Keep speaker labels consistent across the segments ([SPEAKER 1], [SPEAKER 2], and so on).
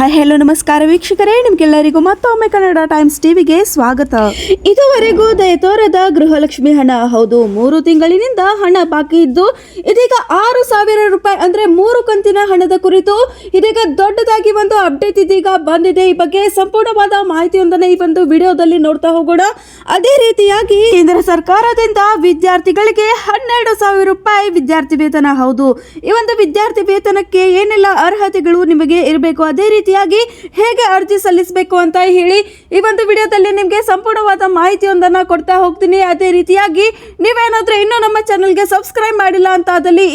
[SPEAKER 1] Hi hello ನಮಸ್ಕಾರ ವೀಕ್ಷಕರೇ, ನಿಮ್ಗೆಲ್ಲರಿಗೂ ಮತ್ತೊಮ್ಮೆ ಕನ್ನಡ ಟೈಮ್ಸ್ ಟಿವಿಗೆ ಸ್ವಾಗತ. ಇದುವರೆಗೂ ದಯತೋರದ ಗೃಹಲಕ್ಷ್ಮಿ ಹಣ, ಹೌದು, ಮೂರು ತಿಂಗಳಿನಿಂದ ಹಣ ಬಾಕಿ ಇದ್ದು, ಇದೀಗ ಆರು ಸಾವಿರ ರೂಪಾಯಿ ಅಂದ್ರೆ ಮೂರು ಕಂತಿನ ಹಣದ ಕುರಿತು ಇದೀಗ ದೊಡ್ಡದಾಗಿ ಒಂದು ಅಪ್ಡೇಟ್ ಇದೀಗ ಬಂದಿದೆ. ಈ ಬಗ್ಗೆ ಸಂಪೂರ್ಣವಾದ ಮಾಹಿತಿಯೊಂದನ್ನು ಈ ಒಂದು ವಿಡಿಯೋದಲ್ಲಿ ನೋಡ್ತಾ ಹೋಗೋಣ. ಅದೇ ರೀತಿಯಾಗಿ ಕೇಂದ್ರ ಸರ್ಕಾರದಿಂದ ವಿದ್ಯಾರ್ಥಿಗಳಿಗೆ ಹನ್ನೆರಡು ಸಾವಿರ ರೂಪಾಯಿ ವಿದ್ಯಾರ್ಥಿ ವೇತನ, ಹೌದು. ಈ ಒಂದು ವಿದ್ಯಾರ್ಥಿ ವೇತನಕ್ಕೆ ಏನೆಲ್ಲ ಅರ್ಹತೆಗಳು ನಿಮಗೆ ಇರಬೇಕು, ಅದೇ ರೀತಿಯಾಗಿ ಹೇಗೆ ಅರ್ಜಿ ಸಲ್ಲಿಸಬೇಕು ಅಂತ ಹೇಳಿ ಈ ಒಂದು ವಿಡಿಯೋದಲ್ಲಿ ನಿಮಗೆ ಸಂಪೂರ್ಣವಾದ ಮಾಹಿತಿಯೊಂದನ್ನು ಕೊಡ್ತಾ ಹೋಗ್ತೀನಿ. ಅದೇ ರೀತಿಯಾಗಿ ನೀವೇನಾದರೂ ಇನ್ನೂ ನಮ್ಮ ಚಾನಲ್ಗೆ ಸಬ್ಸ್ಕ್ರೈಬ್ ಮಾಡಿಲ್ಲ ಅಂತ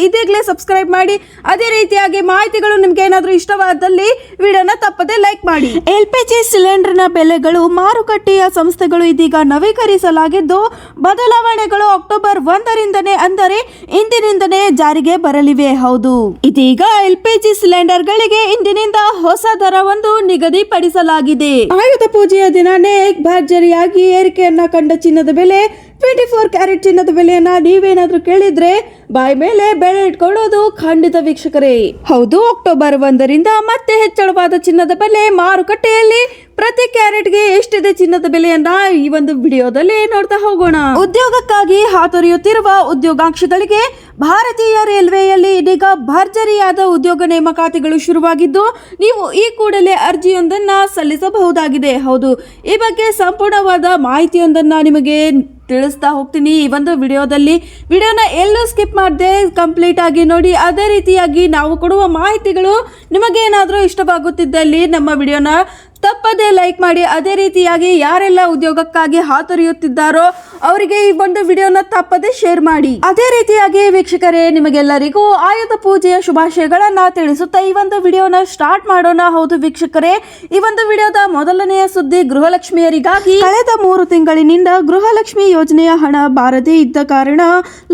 [SPEAKER 1] ಇದೀಗಲೇ ಸಬ್ಸ್ಕ್ರೈಬ್ ಮಾಡಿ. ಅದೇ ರೀತಿಯಾಗಿ ಮಾಹಿತಿಗಳು ನಿಮ್ಗೆ ಏನಾದರೂ ಇಷ್ಟವಾದಲ್ಲಿ ವಿಡಿಯೋನ ತಪ್ಪದೆ ಲೈಕ್ ಮಾಡಿ. ಎಲ್ ಪಿ ಜಿ ಸಿಲಿಂಡರ್ನ ಬೆಲೆಗಳು, ಮಾರುಕಟ್ಟೆಯ ಸಂಸ್ಥೆಗಳು ಇದೀಗ ನವೀಕರಿಸಲಾಗಿದ್ದು, ಬದಲಾವಣೆಗಳು ಅಕ್ಟೋಬರ್ ಒಂದರಿಂದನೇ ಅಂದರೆ ಇಂದಿನಿಂದನೇ ಜಾರಿಗೆ ಬರಲಿವೆ. ಹೌದು. ಇದೀಗ ಎಲ್ ಪಿ ಜಿ ಸಿಲಿಂಡರ್ಗಳಿಗೆ ಇಂದಿನಿಂದ ಹೊಸ ದರವೊಂದು ನಿಗದಿಪಡಿಸಲಾಗಿದೆ. ಆಯುಧ ಪೂಜೆಯ ದಿನಾನೇ ಭರ್ಜರಿಯಾಗಿ ಏರಿಕೆಯನ್ನ ಕಂಡ ಚಿನ್ನದ ಬೆಲೆ ಟ್ವೆಂಟಿ ಫೋರ್ ಕ್ಯಾರೆಟ್ ಚಿನ್ನದ ಬೆಲೆಯನ್ನ ನೀವೇನಾದ್ರೂ ಕೇಳಿದ್ರೆ ಬಾಯ್ ಮೇಲೆ ಬೆಳೆ ಇಟ್ಕೊಳ್ಳೋದು ಖಂಡಿತ ವೀಕ್ಷಕರೇ. ಹೌದು ಅಕ್ಟೋಬರ್ ಒಂದರಿಂದ ಮತ್ತೆ ಹೆಚ್ಚಳವಾದ ಚಿನ್ನದ ಬೆಲೆ ಮಾರುಕಟ್ಟೆಯಲ್ಲಿ ಪ್ರತಿ ಕ್ಯಾರೆಟ್ಗೆ ಎಷ್ಟಿದೆ ಚಿನ್ನದ ಬೆಲೆಯನ್ನ ಈ ಒಂದು ವಿಡಿಯೋದಲ್ಲಿ ನೋಡ್ತಾ ಹೋಗೋಣ. ಉದ್ಯೋಗಕ್ಕಾಗಿ ಹಾತೊರೆಯುತ್ತಿರುವ ಉದ್ಯೋಗಾಂಕ್ಷಿಗಳಿಗೆ ಭಾರತೀಯ ರೈಲ್ವೆಯಲ್ಲಿ ಇದೀಗ ಭರ್ಜರಿಯಾದ ಉದ್ಯೋಗ ನೇಮಕಾತಿಗಳು ಶುರುವಾಗಿದ್ದು, ನೀವು ಈ ಕೂಡಲೇ ಅರ್ಜಿಯೊಂದನ್ನ ಸಲ್ಲಿಸಬಹುದಾಗಿದೆ. ಹೌದು, ಈ ಬಗ್ಗೆ ಸಂಪೂರ್ಣವಾದ ಮಾಹಿತಿಯೊಂದನ್ನ ನಿಮಗೆ ತಿಳಿಸ್ತಾ ಹೋಗ್ತೀನಿ. ಈ ಒಂದು ವಿಡಿಯೋದಲ್ಲಿ ವಿಡಿಯೋನ ಎಲ್ಲೂ ಸ್ಕಿಪ್ ಮಾಡದೆ ಕಂಪ್ಲೀಟ್ ಆಗಿ ನೋಡಿ. ಅದೇ ರೀತಿಯಾಗಿ ನಾವು ಕೊಡುವ ಮಾಹಿತಿಗಳು ನಿಮಗೇನಾದರೂ ಇಷ್ಟವಾಗುತ್ತಿದ್ದಲ್ಲಿ ನಮ್ಮ ವಿಡಿಯೋನ ತಪ್ಪದೇ ಲೈಕ್ ಮಾಡಿ. ಅದೇ ರೀತಿಯಾಗಿ ಯಾರೆಲ್ಲ ಉದ್ಯೋಗಕ್ಕಾಗಿ ಹಾತೊರೆಯುತ್ತಿದ್ದಾರೋ ಅವರಿಗೆ ಈ ಒಂದು ವಿಡಿಯೋನ ತಪ್ಪದೆ ಶೇರ್ ಮಾಡಿ. ಅದೇ ರೀತಿಯಾಗಿ ವೀಕ್ಷಕರೇ, ನಿಮಗೆಲ್ಲರಿಗೂ ಆಯುಧ ಪೂಜೆಯ ಶುಭಾಶಯಗಳನ್ನ ತಿಳಿಸುತ್ತಾ ಈ ಒಂದು ವಿಡಿಯೋನ ಸ್ಟಾರ್ಟ್ ಮಾಡೋಣ. ಹೌದು ವೀಕ್ಷಕರೇ, ಈ ಒಂದು ವಿಡಿಯೋದ ಮೊದಲನೆಯ ಸುದ್ದಿ ಗೃಹಲಕ್ಷ್ಮಿಯರಿಗಾಗಿ. ಕಳೆದ ಮೂರು ತಿಂಗಳಿನಿಂದ ಗೃಹಲಕ್ಷ್ಮಿ ಯೋಜನೆಯ ಹಣ ಬಾರದೇ ಇದ್ದ ಕಾರಣ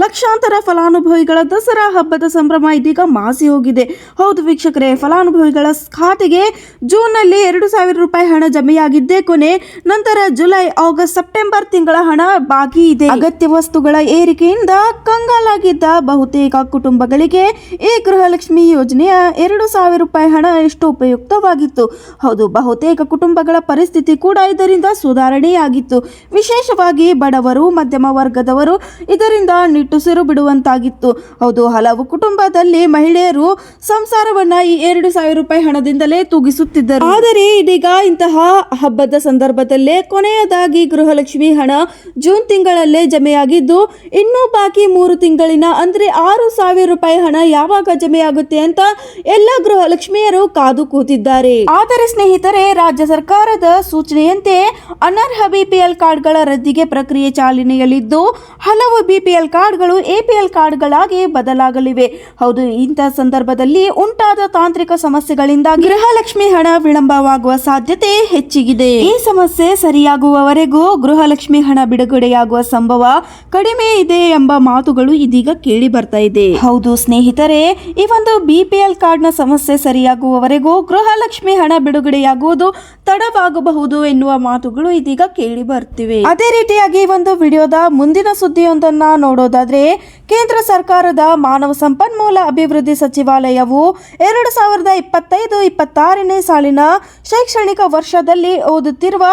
[SPEAKER 1] ಲಕ್ಷಾಂತರ ಫಲಾನುಭವಿಗಳ ದಸರಾ ಹಬ್ಬದ ಸಂಭ್ರಮ ಇದೀಗ ಮಾಸಿ ಹೋಗಿದೆ. ಹೌದು ವೀಕ್ಷಕರೇ, ಫಲಾನುಭವಿಗಳ ಖಾತೆಗೆ ಜೂನ್ನಲ್ಲಿ ಎರಡು ಸಾವಿರ ರೂಪಾಯಿ ಹಣ ಜಮೆಯಾಗಿದ್ದೇ ಕೊನೆ, ನಂತರ ಜುಲೈ, ಆಗಸ್ಟ್, ಸೆಪ್ಟೆಂಬರ್ ತಿಂಗಳ ಹಣ ಬಾಕಿ ಇದೆ. ಅಗತ್ಯ ವಸ್ತುಗಳ ಏರಿಕೆಯಿಂದ ಕಂಗಾಲಾಗಿದ್ದ ಬಹುತೇಕ ಕುಟುಂಬಗಳಿಗೆ ಈ ಗೃಹಲಕ್ಷ್ಮಿ ಯೋಜನೆಯ ಎರಡು ಸಾವಿರ ರೂಪಾಯಿ ಹಣ ಎಷ್ಟು ಉಪಯುಕ್ತವಾಗಿತ್ತು? ಹೌದು, ಬಹುತೇಕ ಕುಟುಂಬಗಳ ಪರಿಸ್ಥಿತಿ ಕೂಡ ಇದರಿಂದ ಸುಧಾರಣೆಯಾಗಿತ್ತು. ವಿಶೇಷವಾಗಿ ಬಡವರು, ಮಧ್ಯಮ ವರ್ಗದವರು ಇದರಿಂದ ನಿಟ್ಟುಸಿರು ಬಿಡುವಂತಾಗಿತ್ತು. ಹೌದು, ಹಲವು ಕುಟುಂಬದಲ್ಲಿ ಮಹಿಳೆಯರು ಸಂಸಾರವನ್ನ ಈ ಎರಡು ಸಾವಿರ ರೂಪಾಯಿ ಹಣದಿಂದಲೇ ತೂಗಿಸುತ್ತಿದ್ದರು. ಆದರೆ ಇದೀಗ ಇಂತಹ ಹಬ್ಬದ ಸಂದರ್ಭದಲ್ಲೇ ಕೊನೆಯದಾಗಿ ಗೃಹಲಕ್ಷ್ಮಿ ಹಣ ಜೂನ್ ತಿಂಗಳಲ್ಲೇ ಜಮೆಯಾಗಿದ್ದು, ಇನ್ನೂ ಬಾಕಿ ಮೂರು ತಿಂಗಳಿನ, ಅಂದರೆ ಆರು ಸಾವಿರ ರೂಪಾಯಿ ಹಣ ಯಾವಾಗ ಜಮೆಯಾಗುತ್ತೆ ಅಂತ ಎಲ್ಲ ಗೃಹಲಕ್ಷ್ಮಿಯರು ಕಾದು ಕೂತಿದ್ದಾರೆ. ಆದರೆ ಸ್ನೇಹಿತರೆ, ರಾಜ್ಯ ಸರ್ಕಾರದ ಸೂಚನೆಯಂತೆ ಅನರ್ಹ ಬಿಪಿಎಲ್ ಕಾರ್ಡ್ಗಳ ರದ್ದಿಗೆ ಪ್ರಕ್ರಿಯೆ ಚಾಲನೆಯಲ್ಲಿದ್ದು, ಹಲವು ಬಿಪಿಎಲ್ ಕಾರ್ಡ್ಗಳು ಎಪಿಎಲ್ ಕಾರ್ಡ್ಗಳಾಗಿ ಬದಲಾಗಲಿವೆ. ಹೌದು ಇಂತಹ ಸಂದರ್ಭದಲ್ಲಿ ಉಂಟಾದ ತಾಂತ್ರಿಕ ಸಮಸ್ಯೆಗಳಿಂದ ಗೃಹಲಕ್ಷ್ಮಿ ಹಣ ವಿಳಂಬವಾಗುವ ಸಾಧ್ಯತೆ ಹೆಚ್ಚಿಗಿದೆ. ಈ ಸಮಸ್ಯೆ ಸರಿಯಾಗುವವರೆಗೂ ಗೃಹಲಕ್ಷ್ಮಿ ಹಣ ಬಿಡುಗಡೆಯಾಗುವ ಸಂಭವ ಕಡಿಮೆ ಇದೆ ಎಂಬ ಮಾತುಗಳು ಇದೀಗ ಕೇಳಿ ಬರ್ತಾ ಇದೆ. ಹೌದು ಸ್ನೇಹಿತರೆ, ಈ ಒಂದು ಬಿಪಿಎಲ್ ಕಾರ್ಡ್ನ ಸಮಸ್ಯೆ ಸರಿಯಾಗುವವರೆಗೂ ಗೃಹಲಕ್ಷ್ಮಿ ಹಣ ಬಿಡುಗಡೆಯಾಗುವುದು ತಡವಾಗಬಹುದು ಎನ್ನುವ ಮಾತುಗಳು ಇದೀಗ ಕೇಳಿ ಬರ್ತಿವೆ. ಅದೇ ರೀತಿಯಾಗಿ ಒಂದು ವಿಡಿಯೋದ ಮುಂದಿನ ಸುದ್ದಿಯೊಂದನ್ನ ನೋಡೋದಾದ್ರೆ, ಕೇಂದ್ರ ಸರ್ಕಾರದ ಮಾನವ ಸಂಪನ್ಮೂಲ ಅಭಿವೃದ್ಧಿ ಸಚಿವಾಲಯವು ಎರಡು ಸಾವಿರದ ಇಪ್ಪತ್ತೈದು ಇಪ್ಪತ್ತಾರನೇ ಸಾಲಿನ ಶೈಕ್ಷಣಿಕ ವರ್ಷದಲ್ಲಿ ಓದುತ್ತಿರುವ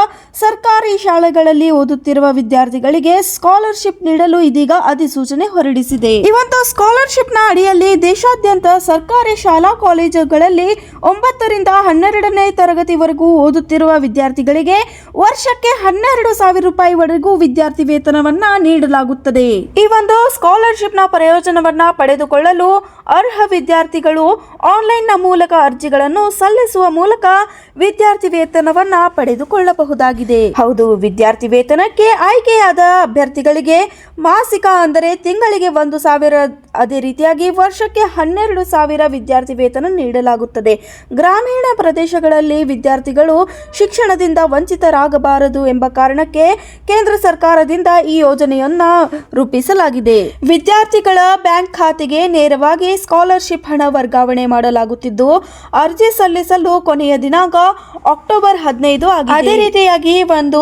[SPEAKER 1] ಸರ್ಕಾರಿ ಶಾಲೆಗಳಲ್ಲಿ ಓದುತ್ತಿರುವ ವಿದ್ಯಾರ್ಥಿಗಳಿಗೆ ಸ್ಕಾಲರ್ಶಿಪ್ ನೀಡಲು ಇದೀಗ ಅಧಿಸೂಚನೆ ಹೊರಡಿಸಿದೆ. ಇವತ್ತು ಸ್ಕಾಲರ್ಶಿಪ್ನ ಅಡಿಯಲ್ಲಿ ದೇಶಾದ್ಯಂತ ಸರ್ಕಾರಿ ಶಾಲಾ ಕಾಲೇಜುಗಳಲ್ಲಿ ಒಂಬತ್ತರಿಂದ ಹನ್ನೆರಡನೇ ತರಗತಿವರೆಗೂ ಓದುತ್ತಿರುವ ವಿದ್ಯಾರ್ಥಿಗಳಿಗೆ ವರ್ಷಕ್ಕೆ ಹನ್ನೆರಡು ಸಾವಿರ ರೂಪಾಯಿವರೆಗೂ ವಿದ್ಯಾರ್ಥಿ ವೇತನವನ್ನ ನೀಡಲಾಗುತ್ತದೆ. ಈ ಒಂದು ಸ್ಕಾಲರ್ಶಿಪ್ನ ಪ್ರಯೋಜನವನ್ನ ಪಡೆದುಕೊಳ್ಳಲು ಅರ್ಹ ವಿದ್ಯಾರ್ಥಿಗಳು ಆನ್ಲೈನ್ನ ಮೂಲಕ ಅರ್ಜಿಗಳನ್ನು ಸಲ್ಲಿಸುವ ಮೂಲಕ ವಿದ್ಯಾರ್ಥಿ ವೇತನವನ್ನ ಪಡೆದುಕೊಳ್ಳಬಹುದಾಗಿದೆ. ಹೌದು, ವಿದ್ಯಾರ್ಥಿ ವೇತನಕ್ಕೆ ಆಯ್ಕೆಯಾದ ಅಭ್ಯರ್ಥಿಗಳಿಗೆ ಮಾಸಿಕ ಅಂದರೆ ತಿಂಗಳಿಗೆ ಒಂದು ಸಾವಿರ, ಅದೇ ರೀತಿಯಾಗಿ ವರ್ಷಕ್ಕೆ ಹನ್ನೆರಡು ಸಾವಿರ ವಿದ್ಯಾರ್ಥಿ ವೇತನ ನೀಡಲಾಗುತ್ತದೆ. ಗ್ರಾಮೀಣ ಪ್ರದೇಶಗಳಲ್ಲಿ ವಿದ್ಯಾರ್ಥಿಗಳು ಶಿಕ್ಷಣದಿಂದ ವಂಚಿತರಾಗಬಾರದು ಎಂಬ ಕಾರಣಕ್ಕೆ ಕೇಂದ್ರ ಸರ್ಕಾರದಿಂದ ಈ ಯೋಜನೆಯನ್ನ ರೂಪಿಸಲಾಗಿದೆ. ವಿದ್ಯಾರ್ಥಿಗಳ ಬ್ಯಾಂಕ್ ಖಾತೆಗೆ ನೇರವಾಗಿ ಸ್ಕಾಲರ್ಶಿಪ್ ಹಣ ವರ್ಗಾವಣೆ ಮಾಡಲಾಗುತ್ತಿದ್ದು, ಅರ್ಜಿ ಸಲ್ಲಿಸಲು ಕೊನೆಯ ದಿನಾಂಕ ಅಕ್ಟೋಬರ್ ಹದಿನೈದು ಅದೇ ರೀತಿಯಾಗಿ ಒಂದು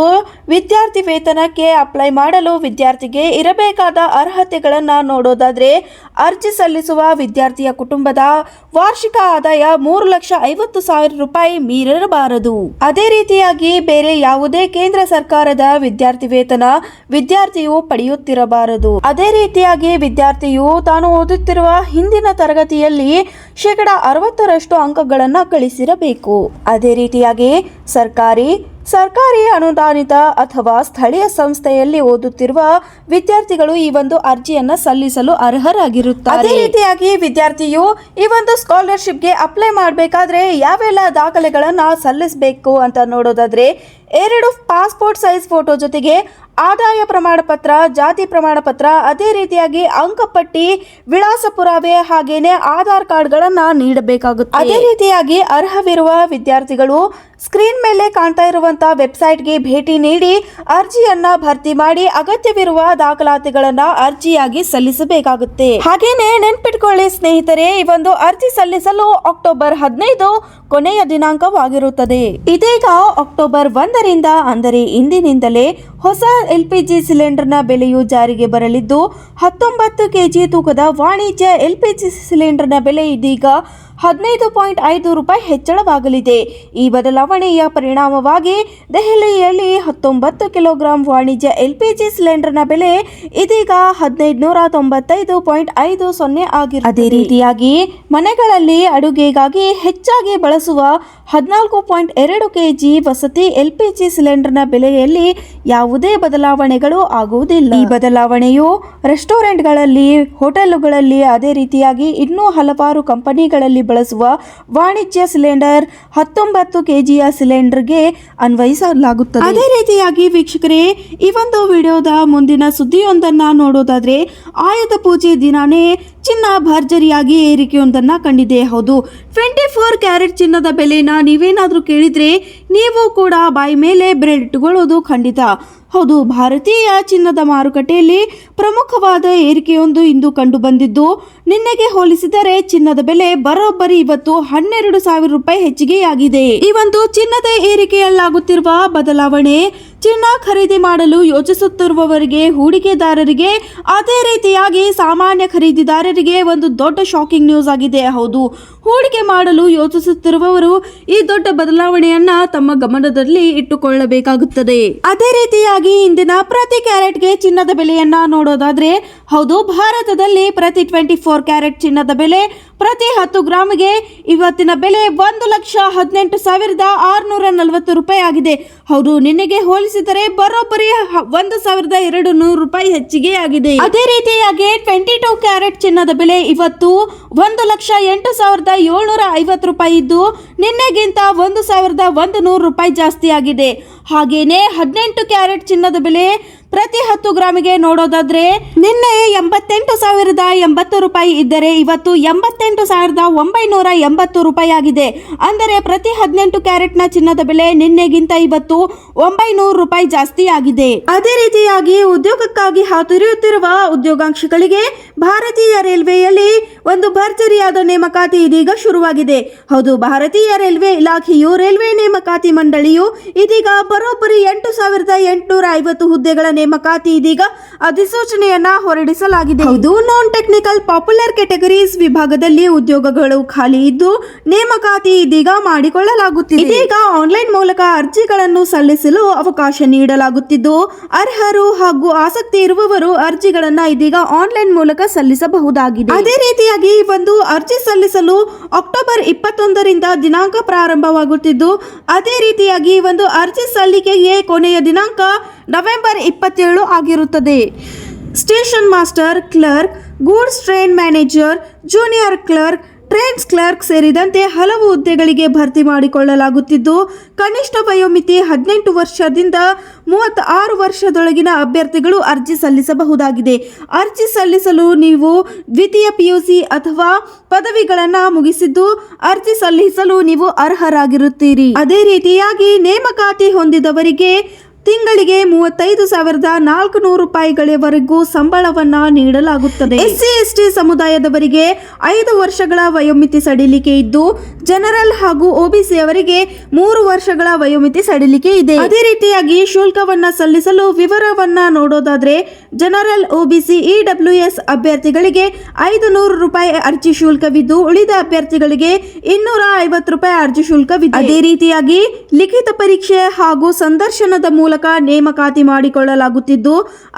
[SPEAKER 1] ವಿದ್ಯಾರ್ಥಿ ವೇತನಕ್ಕೆ ಅಪ್ಲೈ ಮಾಡಲು ವಿದ್ಯಾರ್ಥಿಗೆ ಇರಬೇಕಾದ ಅರ್ಹತೆಗಳನ್ನು ನೋಡೋದಾದರೆ ಅರ್ಜಿ ಸಲ್ಲಿಸುವ ವಿದ್ಯಾರ್ಥಿಯ ಕುಟುಂಬದ ವಾರ್ಷಿಕ ಆದಾಯ ಮೂರು ಲಕ್ಷ ಐವತ್ತು ಸಾವಿರ ರೂಪಾಯಿ ಮೀರಿರಬಾರದು ಅದೇ ರೀತಿಯಾಗಿ ಬೇರೆ ಯಾವುದೇ ಕೇಂದ್ರ ಸರ್ಕಾರದ ವಿದ್ಯಾರ್ಥಿ ವೇತನ ವಿದ್ಯಾರ್ಥಿಯು ಪಡೆಯುತ್ತಿರಬಾರದು. ಅದೇ ರೀತಿಯಾಗಿ ವಿದ್ಯಾರ್ಥಿಯು ತಾನು ಓದುತ್ತಿರುವ ಹಿಂದಿನ ತರಗತಿಯಲ್ಲಿ ಶೇಕಡ ಅರವತ್ತರಷ್ಟು ಅಂಕಗಳನ್ನು ಗಳಿಸಿರಬೇಕು. ಅದೇ ರೀತಿಯಾಗಿ ಸರ್ಕಾರಿ ಸರ್ಕಾರಿ ಅನುದಾನಿತ ಅಥವಾ ಸ್ಥಳೀಯ ಸಂಸ್ಥೆಯಲ್ಲಿ ಓದುತ್ತಿರುವ ವಿದ್ಯಾರ್ಥಿಗಳು ಈ ಒಂದು ಅರ್ಜಿಯನ್ನು ಸಲ್ಲಿಸಲು ಅರ್ಹರಾಗಿರುತ್ತಾರೆ. ಅದೇ ರೀತಿಯಾಗಿ ವಿದ್ಯಾರ್ಥಿಯು ಈ ಒಂದು ಸ್ಕಾಲರ್ಶಿಪ್ಗೆ ಅಪ್ಲೈ ಮಾಡಬೇಕಾದ್ರೆ ಯಾವೆಲ್ಲ ದಾಖಲೆಗಳನ್ನು ಸಲ್ಲಿಸಬೇಕು ಅಂತ ನೋಡೋದಾದ್ರೆ ಎರಡು ಪಾಸ್ಪೋರ್ಟ್ ಸೈಜ್ ಫೋಟೋ ಜೊತೆಗೆ ಆದಾಯ ಪ್ರಮಾಣ ಪತ್ರ ಜಾತಿ ಪ್ರಮಾಣ ಪತ್ರ ಅದೇ ರೀತಿಯಾಗಿ ಅಂಕಪಟ್ಟಿ ವಿಳಾಸ ಪುರಾವೆ ಹಾಗೇನೆ ಆಧಾರ್ ಕಾರ್ಡ್ಗಳನ್ನು ನೀಡಬೇಕಾಗುತ್ತೆ. ಅದೇ ರೀತಿಯಾಗಿ ಅರ್ಹವಿರುವ ವಿದ್ಯಾರ್ಥಿಗಳು ಸ್ಕ್ರೀನ್ ಮೇಲೆ ಕಾಣ್ತಾ ಇರುವಂತಹ ವೆಬ್ಸೈಟ್ಗೆ ಭೇಟಿ ನೀಡಿ ಅರ್ಜಿಯನ್ನ ಭರ್ತಿ ಮಾಡಿ ಅಗತ್ಯವಿರುವ ದಾಖಲಾತಿಗಳನ್ನ ಅರ್ಜಿಯಾಗಿ ಸಲ್ಲಿಸಬೇಕಾಗುತ್ತೆ. ಹಾಗೇನೆ ನೆನ್ಪಿಟ್ಕೊಳ್ಳಿ ಸ್ನೇಹಿತರೆ, ಈ ಒಂದು ಅರ್ಜಿ ಸಲ್ಲಿಸಲು ಅಕ್ಟೋಬರ್ ಹದಿನೈದು ಕೊನೆಯ ದಿನಾಂಕವಾಗಿರುತ್ತದೆ. ಇದೀಗ ಅಕ್ಟೋಬರ್ ಒಂದರಿಂದ ಅಂದರೆ ಇಂದಿನಿಂದಲೇ ಹೊಸ ಎಲ್ಪಿಜಿ ಸಿಲಿಂಡರ್ನ ಬೆಲೆಯು ಜಾರಿಗೆ ಬರಲಿದ್ದು, ಹತ್ತೊಂಬತ್ತು ಕೆಜಿ ತೂಕದ ವಾಣಿಜ್ಯ ಎಲ್ಪಿಜಿ ಸಿಲಿಂಡರ್ನ ಬೆಲೆ ಇದೀಗ ಹದಿನೈದು ಪಾಯಿಂಟ್ ಐದು ರೂಪಾಯಿ ಹೆಚ್ಚಳವಾಗಲಿದೆ. ಈ ಬದಲಾವಣೆಯ ಪರಿಣಾಮವಾಗಿ ದೆಹಲಿಯಲ್ಲಿ ಹತ್ತೊಂಬತ್ತು ಕಿಲೋಗ್ರಾಂ ವಾಣಿಜ್ಯ ಎಲ್ಪಿಜಿ ಸಿಲಿಂಡರ್ನ ಬೆಲೆ ಇದೀಗ ಹದಿನೈದು ನೂರ ತೊಂಬತ್ತೈದು ಪಾಯಿಂಟ್ ಐದು ಸೊನ್ನೆ ಆಗಿರು ಅದೇ ರೀತಿಯಾಗಿ ಮನೆಗಳಲ್ಲಿ ಅಡುಗೆಗಾಗಿ ಹೆಚ್ಚಾಗಿ ಬಳಸುವ ಹದಿನಾಲ್ಕು ಪಾಯಿಂಟ್ ಎರಡು ಕೆಜಿ ವಸತಿ ಎಲ್ಪಿಜಿ ಸಿಲಿಂಡರ್ನ ಬೆಲೆಯಲ್ಲಿ ಯಾವುದೇ ಬದಲಾವಣೆಗಳು ಆಗುವುದಿಲ್ಲ. ಈ ಬದಲಾವಣೆಯು ರೆಸ್ಟೋರೆಂಟ್ಗಳಲ್ಲಿ, ಹೋಟೆಲುಗಳಲ್ಲಿ ಅದೇ ರೀತಿಯಾಗಿ ಇನ್ನೂ ಹಲವಾರು ಕಂಪನಿಗಳಲ್ಲಿ ಬಳಸುವ ವಾಣಿಜ್ಯ ಸಿಲಿಂಡರ್ ಹತ್ತೊಂಬತ್ತು ಕೆಜಿಯ ಸಿಲಿಂಡರ್ಗೆ ಅನ್ವಯಿಸಲಾಗುತ್ತದೆ. ಅದೇ ರೀತಿಯಾಗಿ ವೀಕ್ಷಕರೇ, ಈ ಒಂದು ವಿಡಿಯೋದ ಮುಂದಿನ ಸುದ್ದಿಯೊಂದನ್ನ ನೋಡೋದಾದ್ರೆ, ಆಯುಧ ಪೂಜೆ ದಿನಾನೇ ಚಿನ್ನ ಭರ್ಜರಿಯಾಗಿ ಏರಿಕೆಯೊಂದನ್ನ ಕಂಡಿದೆ. ಹೌದು ಟ್ವೆಂಟಿ ಫೋರ್ ಕ್ಯಾರೆಟ್ ಚಿನ್ನದ ಬೆಲೆನ ನೀವೇನಾದ್ರೂ ಕೇಳಿದ್ರೆ, ನೀವು ಕೂಡ ಬಾಯಿ ಮೇಲೆ ಬ್ರೆಡ್ ಇಟ್ಟುಕೊಳ್ಳೋದು ಖಂಡಿತ. ಹೌದು, ಭಾರತೀಯ ಚಿನ್ನದ ಮಾರುಕಟ್ಟೆಯಲ್ಲಿ ಪ್ರಮುಖವಾದ ಏರಿಕೆಯೊಂದು ಇಂದು ಕಂಡುಬಂದಿದ್ದು, ನಿನ್ನೆಗೆ ಹೋಲಿಸಿದರೆ ಚಿನ್ನದ ಬೆಲೆ ಬರೋಬ್ಬರಿ ಇವತ್ತು ಹನ್ನೆರಡು ಸಾವಿರ ರೂಪಾಯಿ ಹೆಚ್ಚಿಗೆಯಾಗಿದೆ. ಈ ಒಂದು ಚಿನ್ನದ ಏರಿಕೆಯಲ್ಲಾಗುತ್ತಿರುವ ಬದಲಾವಣೆ ಚಿನ್ನ ಖರೀದಿ ಮಾಡಲು ಯೋಚಿಸುತ್ತಿರುವವರಿಗೆ, ಹೂಡಿಕೆದಾರರಿಗೆ ಅದೇ ರೀತಿಯಾಗಿ ಸಾಮಾನ್ಯ ಖರೀದಿದಾರರಿಗೆ ಒಂದು ದೊಡ್ಡ ಶಾಕಿಂಗ್ ನ್ಯೂಸ್ ಆಗಿದೆ. ಹೌದು, ಹೂಡಿಕೆ ಮಾಡಲು ಯೋಚಿಸುತ್ತಿರುವವರು ಈ ದೊಡ್ಡ ಬದಲಾವಣೆಯನ್ನ ತಮ್ಮ ಗಮನದಲ್ಲಿ ಇಟ್ಟುಕೊಳ್ಳಬೇಕಾಗುತ್ತದೆ. ಅದೇ ರೀತಿಯಾಗಿ ಇಂದಿನ ಪ್ರತಿ ಕ್ಯಾರೆಟ್ಗೆ ಚಿನ್ನದ ಬೆಲೆಯನ್ನ ನೋಡೋದಾದ್ರೆ, ಹೌದು, ಭಾರತದಲ್ಲಿ ಪ್ರತಿ ಟ್ವೆಂಟಿ ಫೋರ್ ಕ್ಯಾರೆಟ್ ಚಿನ್ನದ ಬೆಲೆ ಪ್ರತಿ ಹತ್ತು ಗ್ರಾಮಿಗೆ ಇವತ್ತಿನ ಬೆಲೆ ಒಂದು ಲಕ್ಷ ಹದಿನೆಂಟು ಸಾವಿರದ ಆರುನೂರ ನಲವತ್ತು ರೂಪಾಯಿ ಆಗಿದೆ. ಹೌದು, ನಿನ್ನೆಗೆ ಹೋಲಿಸಿದರೆ ಬರೋಬ್ಬರಿ ಒಂದು ಸಾವಿರದ ಎರಡು ನೂರು ರೂಪಾಯಿ ಹೆಚ್ಚಿಗೆ ಆಗಿದೆ. ಅದೇ ರೀತಿಯಾಗಿ ಟ್ವೆಂಟಿ ಟೂ ಕ್ಯಾರೆಟ್ ಚಿನ್ನದ ಬೆಲೆ ಇವತ್ತು ಒಂದು ಲಕ್ಷ ಎಂಟು ಸಾವಿರದ ಏಳ್ನೂರ ಐವತ್ತು ರೂಪಾಯಿ ಇದ್ದು, ನಿನ್ನೆಗಿಂತ ಒಂದು ಸಾವಿರದ ಒಂದು ನೂರು ರೂಪಾಯಿ ಜಾಸ್ತಿ ಆಗಿದೆ. ಹಾಗೇನೆ ಹದಿನೆಂಟು ಕ್ಯಾರೆಟ್ ಚಿನ್ನದ ಬೆಲೆ ಪ್ರತಿ ಹತ್ತು ಗ್ರಾಮಿಗೆ ನೋಡೋದಾದ್ರೆ ನಿನ್ನೆ ಎಂಬತ್ತೆಂಟು ಸಾವಿರದ ಎಂಬತ್ತು ರೂಪಾಯಿ ಇದ್ದರೆ ಇವತ್ತು ಎಂಬತ್ತೆಂಟು ಸಾವಿರದ ಒಂಬೈನೂರ ಎಂಬತ್ತು ರೂಪಾಯಿ ಆಗಿದೆ ಅಂದರೆ ಪ್ರತಿ ಹದಿನೆಂಟು ಕ್ಯಾರೆಟ್ನ ಚಿನ್ನದ ಬೆಲೆ ನಿನ್ನೆಗಿಂತ ಇವತ್ತು ಒಂಬೈನೂರು ರೂಪಾಯಿ ಜಾಸ್ತಿ ಆಗಿದೆ ಅದೇ ರೀತಿಯಾಗಿ ಉದ್ಯೋಗಕ್ಕಾಗಿ ಹಾತೊರೆಯುತ್ತಿರುವ ಉದ್ಯೋಗಾಂಕ್ಷಿಗಳಿಗೆ ಭಾರತೀಯ ರೈಲ್ವೆಯಲ್ಲಿ ಒಂದು ಭರ್ಜರಿಯಾದ ನೇಮಕಾತಿ ಇದೀಗ ಶುರುವಾಗಿದೆ. ಹೌದು, ಭಾರತೀಯ ರೈಲ್ವೆ ಇಲಾಖೆಯು ರೈಲ್ವೆ ನೇಮಕಾತಿ ಮಂಡಳಿಯು ಇದೀಗ ಬರೋಬ್ಬರಿ ಎಂಟು ಸಾವಿರದ ಎಂಟುನೂರ ಐವತ್ತು ಹುದ್ದೆಗಳ ನೇಮಕಾತಿ ಇದೀಗ ಅಧಿಸೂಚನೆಯನ್ನ ಹೊರಡಿಸಲಾಗಿದೆ. ಹೌದು ನಾನ್ ಟೆಕ್ನಿಕಲ್ ಪಾಪ್ಯುಲರ್ ಕೆಟಗರೀಸ್ ವಿಭಾಗದಲ್ಲಿ ಉದ್ಯೋಗಗಳು ಖಾಲಿ ಇದ್ದು ನೇಮಕಾತಿ ಇದೀಗ ಮಾಡಿಕೊಳ್ಳಲಾಗುತ್ತಿದೆ. ಇದೀಗ ಆನ್ಲೈನ್ ಮೂಲಕ ಅರ್ಜಿಗಳನ್ನು ಸಲ್ಲಿಸಲು ಅವಕಾಶ ನೀಡಲಾಗುತ್ತಿದ್ದು, ಅರ್ಹರು ಹಾಗೂ ಆಸಕ್ತಿ ಇರುವವರು ಅರ್ಜಿಗಳನ್ನು ಇದೀಗ ಆನ್ಲೈನ್ ಮೂಲಕ ಸಲ್ಲಿಸಬಹುದಾಗಿದೆ. ಅದೇ ರೀತಿಯಾಗಿ ಈ ಒಂದು ಅರ್ಜಿ ಸಲ್ಲಿಸಲು ಅಕ್ಟೋಬರ್ ಇಪ್ಪತ್ತೊಂದರಿಂದ ದಿನಾಂಕ ಪ್ರಾರಂಭವಾಗುತ್ತಿದ್ದು, ಅದೇ ರೀತಿಯಾಗಿ ಈ ಒಂದು ಅರ್ಜಿ ಸಲ್ಲಿಕೆಗೆ ಕೊನೆಯ ದಿನಾಂಕ ನವೆಂಬರ್ ಇಪ್ಪತ್ತೇಳು ಆಗಿರುತ್ತದೆ. Station master, clerk, goods train manager, junior clerk trains clerk ಸೇರಿದಂತೆ ಹಲವು ಹುದ್ದೆಗಳಿಗೆ ಭರ್ತಿ ಮಾಡಿಕೊಳ್ಳಲಾಗುತ್ತಿದ್ದು, ಕನಿಷ್ಠ ವಯೋಮಿತಿ ಹದಿನೆಂಟು ವರ್ಷದಿಂದ ಮೂವತ್ತ ಆರು ವರ್ಷದೊಳಗಿನ ಅಭ್ಯರ್ಥಿಗಳು ಅರ್ಜಿ ಸಲ್ಲಿಸಬಹುದಾಗಿದೆ. ಅರ್ಜಿ ಸಲ್ಲಿಸಲು ನೀವು ದ್ವಿತೀಯ ಪಿಯುಸಿ ಅಥವಾ ಪದವಿಗಳನ್ನು ಮುಗಿಸಿದ್ದು, ಅರ್ಜಿ ಸಲ್ಲಿಸಲು ನೀವು ಅರ್ಹರಾಗಿರುತ್ತೀರಿ. ಅದೇ ರೀತಿಯಾಗಿ ನೇಮಕಾತಿ ಹೊಂದಿದವರಿಗೆ ತಿಂಗಳಿಗೆ ಮೂವತ್ತೈದು ಸಾವಿರದ ನಾಲ್ಕು ನೂರು ರೂಪಾಯಿಗಳವರೆಗೂ ಸಂಬಳವನ್ನ ನೀಡಲಾಗುತ್ತದೆ. ಎಸ್ಸಿ, ಎಸ್ಟಿ ಸಮುದಾಯದವರಿಗೆ ಐದು ವರ್ಷಗಳ ವಯೋಮಿತಿ ಸಡಿಲಿಕೆ ಇದ್ದು, ಜನರಲ್ ಹಾಗೂ ಒಬಿಸಿ ಅವರಿಗೆ ಮೂರು ವರ್ಷಗಳ ವಯೋಮಿತಿ ಸಡಿಲಿಕೆ ಇದೆ. ಅದೇ ರೀತಿಯಾಗಿ ಶುಲ್ಕವನ್ನ ಸಲ್ಲಿಸಲು ವಿವರವನ್ನ ನೋಡೋದಾದ್ರೆ ಜನರಲ್ ಒಬಿಸಿ ಇಡಬ್ಲ್ಯೂಎಸ್ ಅಭ್ಯರ್ಥಿಗಳಿಗೆ ಐದು ನೂರು ರೂಪಾಯಿ ಅರ್ಜಿ ಶುಲ್ಕವಿದ್ದು ಉಳಿದ ಅಭ್ಯರ್ಥಿಗಳಿಗೆ ಇನ್ನೂರ ಐವತ್ತು ರೂಪಾಯಿ ಅರ್ಜಿ ಶುಲ್ಕವಿದೆ. ಅದೇ ರೀತಿಯಾಗಿ ಲಿಖಿತ ಪರೀಕ್ಷೆ ಹಾಗೂ ಸಂದರ್ಶನದ ಮೂಲಕ ನೇಮಕಾತಿ ಮಾಡಿಕೊಳ್ಳಲಾಗುತ್ತಿದ್ದು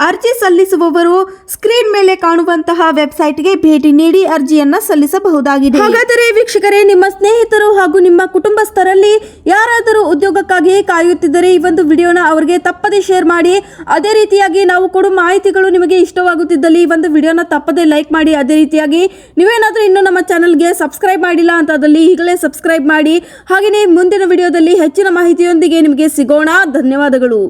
[SPEAKER 1] ಅರ್ಜಿ ಸಲ್ಲಿಸುವವರು ಸ್ಕ್ರೀನ್ ಮೇಲೆ ಕಾಣುವಂತಹ ವೆಬ್ಸೈಟ್ಗೆ ಭೇಟಿ ನೀಡಿ ಅರ್ಜಿಯನ್ನ ಸಲ್ಲಿಸಬಹುದಾಗಿದೆ. ಹಾಗಾದರೆ ವೀಕ್ಷಕರೇ ನಿಮ್ಮ ಸ್ನೇಹಿತರು ಹಾಗೂ ನಿಮ್ಮ ಕುಟುಂಬಸ್ಥರಲ್ಲಿ ಯಾರಾದರೂ ಉದ್ಯೋಗಕ್ಕಾಗಿ ಕಾಯುತ್ತಿದ್ದರೆ ಈ ಒಂದು ವಿಡಿಯೋನ ಅವರಿಗೆ ತಪ್ಪದೇ ಶೇರ್ ಮಾಡಿ ಅದೇ ರೀತಿಯಾಗಿ ನಾವು ಕೊಡುವ ಮಾಹಿತಿಗಳು ನಿಮಗೆ ಇಷ್ಟವಾಗುತ್ತಿದ್ದಲ್ಲಿ ಈ ಒಂದು ವಿಡಿಯೋನ ತಪ್ಪದೇ ಲೈಕ್ ಮಾಡಿ, ಅದೇ ರೀತಿಯಾಗಿ ನೀವೇನಾದರೂ ಇನ್ನೂ ನಮ್ಮ ಚಾನಲ್ಗೆ ಸಬ್ಸ್ಕ್ರೈಬ್ ಮಾಡಿಲ್ಲ ಅಂತಾದಲ್ಲಿ ಈಗಲೇ ಸಬ್ಸ್ಕ್ರೈಬ್ ಮಾಡಿ, ಹಾಗೆಯೇ ಮುಂದಿನ ವಿಡಿಯೋದಲ್ಲಿ ಹೆಚ್ಚಿನ ಮಾಹಿತಿಯೊಂದಿಗೆ ನಿಮಗೆ ಸಿಗೋಣ. ಧನ್ಯವಾದಗಳು.